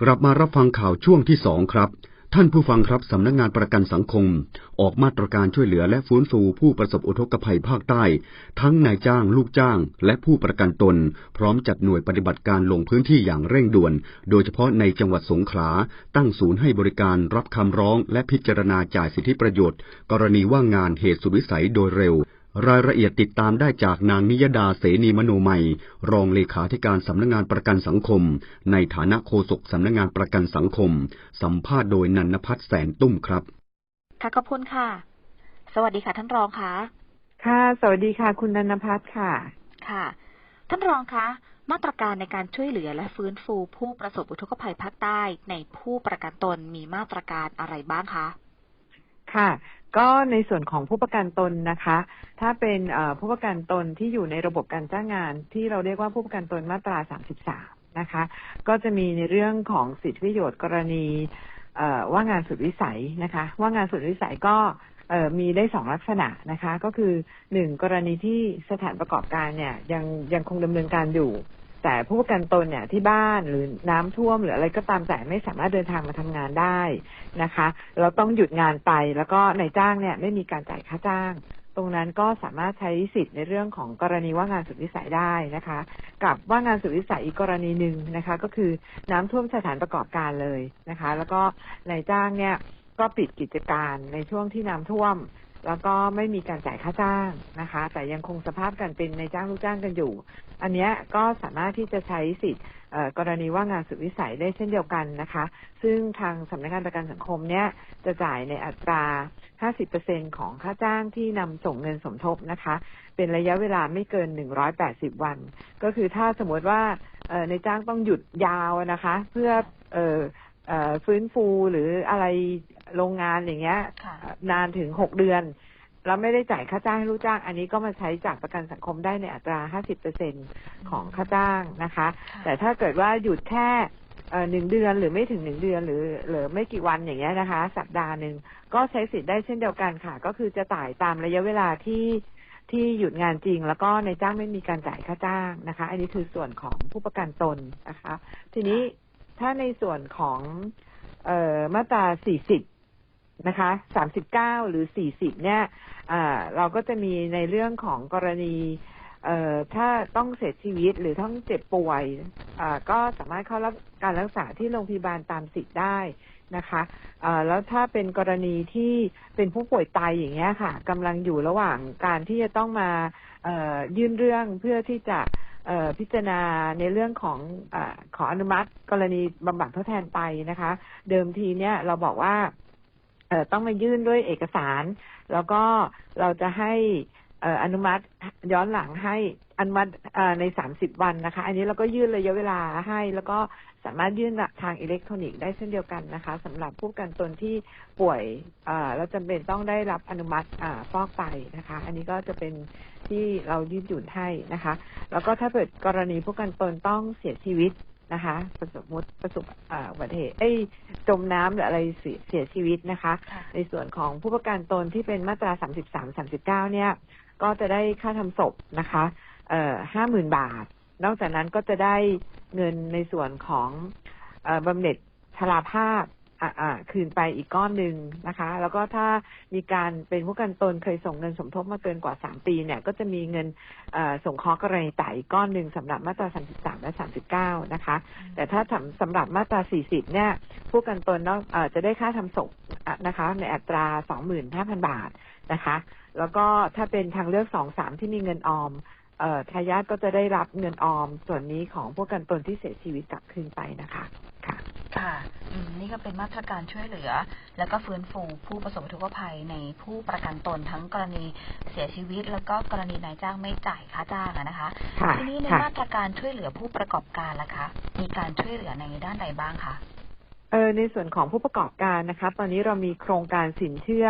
กลับมารับฟังข่าวช่วงที่สองครับ ท่านผู้ฟังครับสำนักงานประกันสังคม ออกมาตรการช่วยเหลือและฟื้นฟูผู้ประสบอุทกภัยภาคใต้ ทั้งนายจ้าง ลูกจ้าง และผู้ประกันตน พร้อมจัดหน่วยปฏิบัติการลงพื้นที่อย่างเร่งด่วน โดยเฉพาะในจังหวัดสงขลาตั้งศูนย์ให้บริการรับคำร้อง และพิจารณาจ่ายสิทธิประโยชน์ กรณีว่างงานเหตุสุดวิสัยโดยเร็ว รายละเอียดติดตามได้จากนางนิยดาเสนีมโนมัย รองเลขาธิการสำนักงงานประกันสังคม ในฐานะโฆษกสำนักงงานประกันสังคม สัมภาษณ์โดยนันพัฒน์แสนตุ้มครับ ค่ะขอบคุณค่ะ สวัสดีค่ะท่านรองคะค่ะ สวัสดีค่ะ คุณนันพัฒน์ค่ะ ค่ะ ท่านรองคะมาตรการในการช่วยเหลือและฟื้นฟูผู้ประสบอุทกภัยภาคใต้ในผู้ประกันตนมีมาตรการอะไรบ้างคะ ค่ะ ก็ในส่วนของผู้ประกันตนนะคะ ถ้าเป็นผู้ประกันตนที่อยู่ในระบบการจ้างงาน ที่เราเรียกว่าผู้ประกันตนมาตรา 33 นะคะ ก็จะมีในเรื่องของสิทธิประโยชน์กรณีว่างงานสุดวิสัยนะคะ ว่างงานสุดวิสัยก็มีได้สองลักษณะนะคะ ก็คือหนึ่งกรณีที่สถานประกอบการเนี่ยยังยังคงดำเนินการอยู่ แต่ผู้ประกันตนเนี่ยที่บ้านหรือน้ำท่วมหรืออะไรก็ตามแต่ไม่สามารถเดินทางมาทำงานได้นะคะ เราต้องหยุดงานไปแล้วก็นายจ้างเนี่ยไม่มีการจ่ายค่าจ้าง ตรงนั้นก็สามารถใช้สิทธิ์ในเรื่องของกรณีว่างงานสุดวิสัยได้นะคะ กับว่างงานสุดวิสัยอีกกรณีหนึ่งนะคะ ก็คือน้ำท่วมสถานประกอบการเลยนะคะ แล้วก็นายจ้างเนี่ยก็ปิดกิจการในช่วงที่น้ำท่วม แล้วก็ไม่มีการจ่ายค่าจ้างนะคะ แต่ยังคงสภาพการเป็นในจ้างลูกจ้างกันอยู่ อันนี้ก็สามารถที่จะใช้สิทธิ์กรณีว่างงานสุดวิสัยได้เช่นเดียวกันนะคะ ซึ่งทางสำนักงานประกันสังคมเนี่ยจะจ่ายในอัตรา 50%ของค่าจ้างที่นำส่งเงินสมทบนะคะ เป็นระยะเวลาไม่เกิน 180 วัน ก็คือถ้าสมมติว่าในจ้างต้องหยุดยาวนะคะ เพื่ออ ฟื้นฟูหรืออะไรโรงงานอย่างเงี้ยค่ะนานถึงหกเดือน แล้วไม่ได้จ่ายค่าจ้างให้ลูกจ้าง อันนี้ก็มาใช้จากประกันสังคมได้ในอัตรา50%ของค่าจ้างนะคะ แต่ถ้าเกิดว่าหยุดแค่เอ่อหนึ่งเดือนหรือไม่ถึงหนึ่งเดือนหรือหรือไม่กี่วันอย่างเงี้ยนะคะ สัปดาห์หนึ่งก็ใช้สิทธิ์ได้เช่นเดียวกันค่ะ ก็คือจะจ่ายตามระยะเวลาที่ที่หยุดงานจริง แล้วก็ในจ้างไม่มีการจ่ายค่าจ้างนะคะ อันนี้คือส่วนของผู้ประกันตนนะคะ ทีนี้ ถ้าในส่วนของเอ่อมาตรา 40 นะคะ 39 หรือ 40 เนี่ยเราก็จะมีในเรื่องของกรณีเอ่อถ้าต้องเสียชีวิตหรือต้องเจ็บป่วยอ่าก็สามารถเข้ารับการรักษาที่โรงพยาบาลตามสิทธิ์ได้นะคะอ่าแล้วถ้าเป็นกรณีที่เป็นผู้ป่วยไตอย่างเงี้ยค่ะกำลังอยู่ระหว่างการที่จะต้องมาเอ่อยื่นเรื่องเพื่อที่จะ พิจารณาในเรื่องของอขออนุมัติกรณีบำบัดทดแทนไปนะคะ เดิมทีเนี่ยเราบอกว่าต้องมายื่นด้วยเอกสาร แล้วก็เราจะให้อออนุมัติย้อนหลังให้ อนุมัติในสามสิบวันนะคะ อันนี้เราก็ยื่นระยะเวลาให้ แล้วก็สามารถยื่นทางอิเล็กทรอนิกส์ได้เช่นเดียวกันนะคะสำหรับผู้ประกันตนที่ป่วยเอ่อแล้วจำเป็นต้องได้รับอนุมัติอฟอกไตนะคะ อันนี้ก็จะเป็นที่เรายืดหยุ่นให้นะคะ แล้วก็ถ้าเกิดกรณีผู้ประกันตนต้องเสียชีวิตนะคะ ประสบมุติประสบอ่าอุบัติเหตุเอ้ยจมน้ำหรืออะไรเสียเสียชีวิตนะคะค่ะในส่วนของผู้ประกันตนที่เป็นมาตรา 33 39 เนี่ย ก็จะได้ค่าทำศพนะคะ เอ่อ50,000บาท นอกจากนั้นก็จะได้เงินในส่วนของเอ่อบำเหน็จชราภาพอ่าอ่าคืนไปอีกก้อนหนึ่งนะคะ แล้วก็ถ้ามีการเป็นผู้กันตนเคยส่งเงินสมทบมาเกินกว่า3ปีเนี่ย ก็จะมีเงินเอ่อส่งเคราะห์กรณีจ่ายอีกก้อนหนึ่งสำหรับมาตรา33และ39นะคะ แต่ถ้าสำสำหรับมาตรา40เนี่ย ผู้กันตนนอกเอ่อจะได้ค่าทำศพอะนะคะ ในอัตรา25,000บาทนะคะ แล้วก็ถ้าเป็นทางเลือก2 3ที่มีเงินออม ทายาทก็จะได้รับเงินออมส่วนนี้ของผู้ประกันตนที่เสียชีวิตกลับคืนไปนะคะ ค่ะ ค่ะอืมนี่ก็เป็นมาตรการช่วยเหลือ แล้วก็ฟื้นฟูผู้ประสบอุทกภัยในผู้ประกันตนทั้งกรณีเสียชีวิต แล้วก็กรณีนายจ้างไม่จ่ายค่าจ้างอะนะคะค่ะทีนี้ในค่ะมาตรการช่วยเหลือผู้ประกอบการล่ะคะ มีการช่วยเหลือในด้านใดบ้างคะเออในส่วนของผู้ประกอบการนะคะตอนนี้เรามีโครงการสินเชื่อ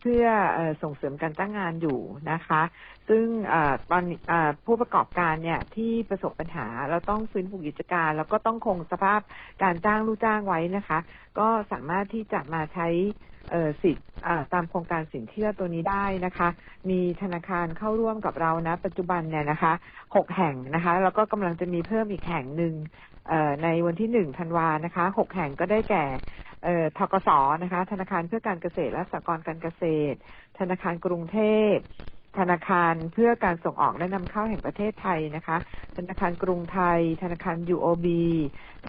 เพื่ออส่งเสริมการจ้างงานอยู่นะคะ ซึ่งอตอนอผู้ประกอบการเนี่ยที่ประสบปัญหาเราต้องฟื้นฟูกิจการ แล้วก็ต้องคงสภาพการจ้างลูกจ้างไว้นะคะ ก็สามารถที่จะมาใช้สิทธิ์ตามโครงการสินเชื่อตัวนี้ได้นะคะ มีธนาคารเข้าร่วมกับเรานะ ปัจจุบันเนี่ยนะคะหกแห่งนะคะ แล้วก็กำลังจะมีเพิ่มอีกแห่งหนึ่ง ในวันที่หนึ่งธันวานะคะหกแห่งก็ได้แก่ทกสนะคะ ธนาคารเพื่อการเกษตรและสหกรณ์การเกษตร ธนาคารกรุงเทพธนาคารเพื่อการส่งออกและนำเข้าแห่งประเทศไทยนะคะ ธนาคารกรุงไทย ธนาคาร UOB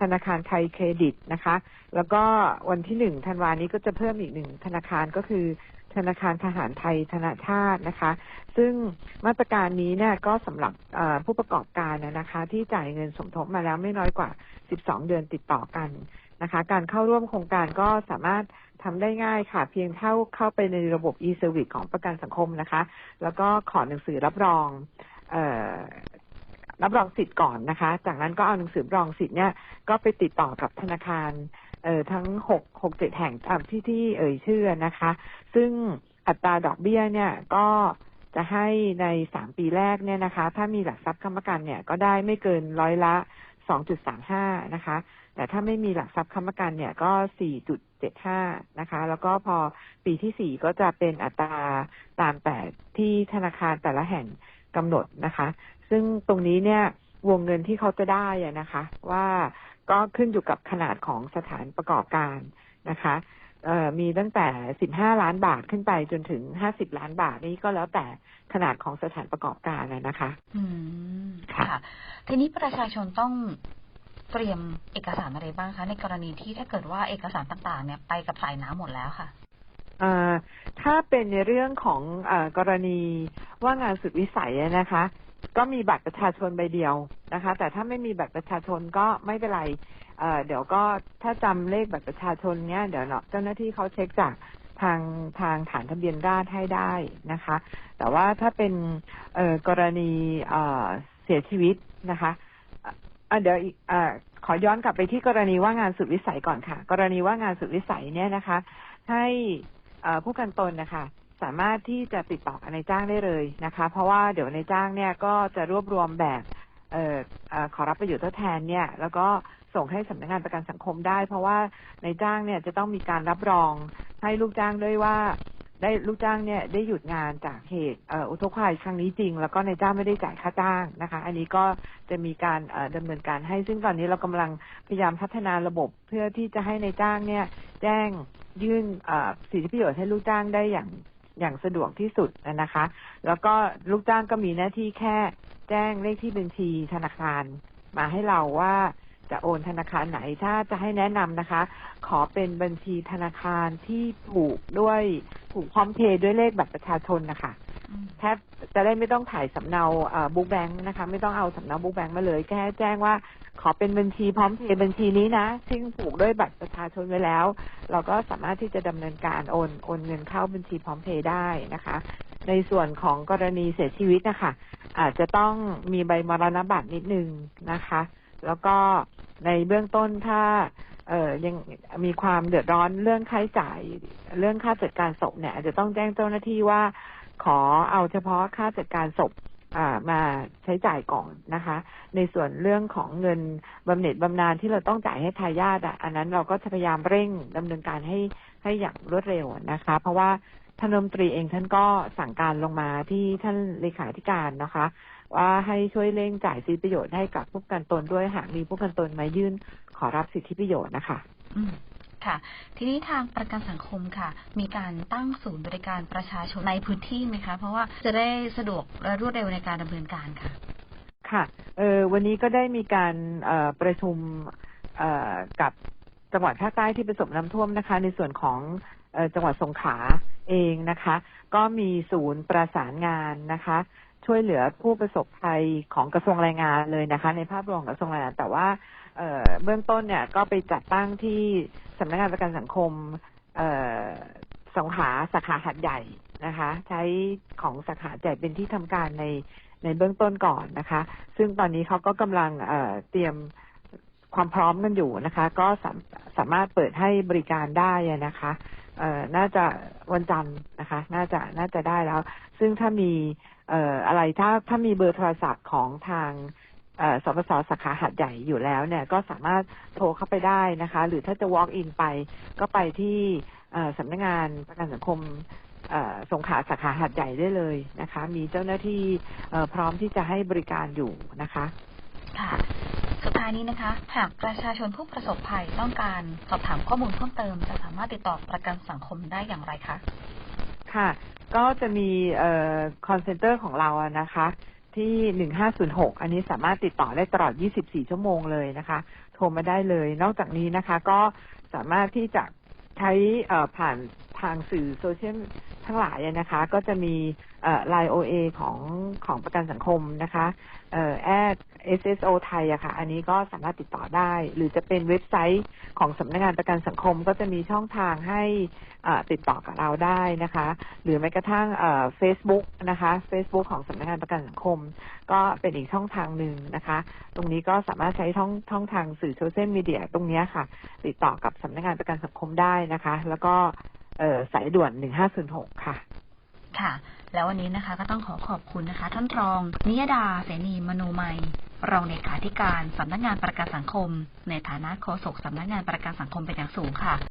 ธนาคารไทยเครดิตนะคะ แล้วก็วันที่หนึ่งธันวานี้ก็จะเพิ่มอีกหนึ่งธนาคารก็คือ ธนาคารทหารไทยธนาชาตินะคะ ซึ่งมาตรการนี้เนี่ยก็สำหรับผู้ประกอบการนะคะ ที่จ่ายเงินสมทบมาแล้วไม่น้อยกว่า 12 เดือนติดต่อกันนะคะ การเข้าร่วมโครงการก็สามารถทำได้ง่ายค่ะ เพียงเท่าเข้าไปในระบบ e-service ของประกันสังคมนะคะ แล้วก็ขอหนังสือรับรองรับรองสิทธิ์ก่อนนะคะ จากนั้นก็เอาหนังสือรับรองสิทธิ์เนี่ยก็ไปติดต่อกับธนาคาร เอ่อทั้งหกหกเจ็ดแห่งตามที่ที่เอ่ยชื่อนะคะ ซึ่งอัตราดอกเบี้ยเนี่ยก็จะให้ในสามปีแรกเนี่ยนะคะ ถ้ามีหลักทรัพย์ค้ำประกันเนี่ยก็ได้ไม่เกินร้อยละสองจุดสามห้านะคะ แต่ถ้าไม่มีหลักทรัพย์ค้ำประกันเนี่ยก็สี่จุดเจ็ดห้านะคะ แล้วก็พอปีที่สี่ก็จะเป็นอัตราตามแต่ที่ธนาคารแต่ละแห่งกำหนดนะคะ ซึ่งตรงนี้เนี่ยวงเงินที่เขาจะได้นะคะ ว่า ก็ขึ้นอยู่กับขนาดของสถานประกอบการนะคะเอ่อมีตั้งแต่ 15 ล้านบาทขึ้นไปจนถึง 50 ล้านบาทนี่ก็แล้วแต่ขนาดของสถานประกอบการนะนะคะ อืมค่ะค่ะ ทีนี้ประชาชนต้องเตรียมเอกสารอะไรบ้างคะ ในกรณีที่ถ้าเกิดว่าเอกสารต่างๆ เนี่ยไปกับสายน้ำหมดแล้วค่ะเอ่อถ้าเป็นในเรื่องของเออกรณีว่างานสุดวิสัยอะนะคะ ก็มีบัตรประชาชนใบเดียวนะคะ แต่ถ้าไม่มีบัตรประชาชนก็ไม่เป็นไรเอ่อเดี๋ยวก็ถ้าจำเลขบัตรประชาชนเนี้ยเดี๋ยวเนาะเจ้าหน้าที่เขาเช็คจากทางทางฐานทะเบียนราษฎรให้ได้นะคะ แต่ว่าถ้าเป็นเอ่อกรณีเอ่อเสียชีวิตนะคะเดี๋ยวอีกอะขอย้อนกลับไปที่กรณีว่างงานสุดวิสัยก่อนค่ะ กรณีว่างงานสุดวิสัยเนี่ยนะคะ ให้ผู้กันตนนะคะ สามารถที่จะติดต่อกับนายจ้างได้เลยนะคะ เพราะว่าเดี๋ยวนายจ้างเนี่ยก็จะรวบรวมแบบเอ่อขอรับประโยชน์ทดแทนเนี่ย แล้วก็ส่งให้สำนักงานประกันสังคมได้ เพราะว่านายจ้างเนี่ยจะต้องมีการรับรองให้ลูกจ้างด้วยว่า ได้ลูกจ้างเนี่ยได้หยุดงานจากเหตุอุทกภัยครั้งนี้จริง แล้วก็นายจ้างไม่ได้จ่ายค่าจ้างนะคะ อันนี้ก็จะมีการเอ่อดำเนินการให้ ซึ่งตอนนี้เรากำลังพยายามพัฒนาระบบเพื่อที่จะให้นายจ้างเนี่ยแจ้งยื่นสิทธิประโยชน์ให้ลูกจ้างได้อย่าง อย่างสะดวกที่สุดนะคะ แล้วก็ลูกจ้างก็มีหน้าที่แค่แจ้งเลขที่บัญชีธนาคาร มาให้เราว่าจะโอนธนาคารไหนถ้าจะให้แนะนำนะคะ ขอเป็นบัญชีธนาคารที่ผูกด้วยผูกพร้อมเพย์ด้วยเลขบัตรประชาชนนะคะอืมแทบจะได้ไม่ต้องถ่ายสำเนาบุ๊กแบงค์นะคะ ไม่ต้องเอาสำเนาบุ๊กแบงค์มาเลย แค่แจ้งว่า ขอเป็นบัญชีพร้อมเพย์บัญชีนี้นะ ซึ่งผูกด้วยบัตรประชาชนไว้แล้ว เราก็สามารถที่จะดำเนินการโอนโอนเงินเข้าบัญชีพร้อมเพย์ได้นะคะ ในส่วนของกรณีเสียชีวิตนะคะอาจจะต้องมีใบมรณบัตรนิดนึงนะคะ แล้วก็ในเบื้องต้นถ้าเอ่อยังมีความเดือดร้อนเรื่องค่าใช้จ่ายเรื่องค่าจัดการศพเนี่ยอาจจะต้องแจ้งเจ้าหน้าที่ว่า ขอเอาเฉพาะค่าจัดการศพ มาใช้จ่ายก่อนนะคะ ในส่วนเรื่องของเงินบำเหน็จบำนาญที่เราต้องจ่ายให้ทายาทอะอันนั้นเราก็จะพยายามเร่งดำเนินการให้ให้อย่างรวดเร็วนะคะ เพราะว่าท่านรัฐมนตรีเองท่านก็สั่งการลงมาที่ท่านเลขาธิการนะคะ ว่าให้ช่วยเร่งจ่ายสิทธิประโยชน์ให้กับผู้กันตนด้วยหากมีผู้กันตนมายื่นขอรับสิทธิประโยชน์นะคะอื ค่ะ ทีนี้ทางประกันสังคมค่ะ มีการตั้งศูนย์บริการประชาชนในพื้นที่ไหมคะ เพราะว่าจะได้สะดวกและรวดเร็วในการดำเนินการค่ะ ค่ะเออวันนี้ก็ได้มีการประชุมกับจังหวัดภาคใต้ที่ประสบน้ำท่วมนะคะ ในส่วนของจังหวัดสงขลาเองนะคะ ก็มีศูนย์ประสานงานนะคะ ช่วยเหลือผู้ประสบภัยของกระทรวงแรงงานเลยนะคะ ในภาพรวมกระทรวงแรงงาน แต่ว่า เบื้องต้นเนี่ยก็ไปจัดตั้งที่สำนักงานประกันสังคมสงขาสาขาหัดใหญ่นะคะ ใช้ของสาขาใหญ่เป็นที่ทำการในในเบื้องต้นก่อนนะคะ ซึ่งตอนนี้เขาก็กำลังเเตรียมความพร้อมกันอยู่นะคะ ก็สามสามารถเปิดให้บริการได้นะคะน่าจะวันจันทร์นะคะ น่าจะน่าจะได้แล้ว ซึ่งถ้ามีอะไรถ้าถ้ามีเบอร์โทรศัพท์ของทาง สปสสาขาหัดใหญ่อยู่แล้วเนี่ยก็สามารถโทรเข้าไปได้นะคะ หรือถ้าจะ walk in ไป ก็ไปที่เอ่อสำนักงานประกันสังคมเอ่อสงขลาสาขาหัดใหญ่ได้เลยนะคะ มีเจ้าหน้าที่เอ่อพร้อมที่จะให้บริการอยู่นะคะค่ะสุดท้ายนี้นะคะ หากประชาชนผู้ประสบภัยต้องการสอบถามข้อมูลเพิ่มเติม จะสามารถติดต่อประกันสังคมได้อย่างไรคะ ค่ะ ก็จะมีเอ่อ call center ของเราอะนะคะ ที่หนึ่งห้าศูนย์หกอันนี้สามารถติดต่อได้ตลอด24ชั่วโมงเลยนะคะ โทรมาได้เลย นอกจากนี้นะคะ ก็สามารถที่จะใช้ผ่าน ทางสื่อโซเชียลทั้งหลายนะคะ ก็จะมีเอ่อ Line OA ของของประกันสังคมนะคะเอ่อ at SSO ไทยอะค่ะ อันนี้ก็สามารถติดต่อได้ หรือจะเป็นเว็บไซต์ของสำนักงานประกันสังคมก็จะมีช่องทางให้ติดต่อกับเราได้นะคะ หรือแม้กระทั่งเอ่อ Facebook นะคะ Facebook ของสำนักงานประกันสังคม ก็เป็นอีกช่องทางหนึ่งนะคะ ตรงนี้ก็สามารถใช้ช่องช่องทางสื่อโซเชียลมีเดียตรงนี้ค่ะ ติดต่อกับสำนักงานประกันสังคมได้นะคะ แล้วก็ สายด่วน1506ค่ะ ค่ะ แล้ววันนี้นะคะก็ต้องขอขอบคุณนะคะ ท่านรอง นิยดาเสนีมโนมัย รองเลขาธิการสำนักงานประกันสังคม ในฐานะโฆษกสำนักงานประกันสังคมเป็นอย่างสูงค่ะ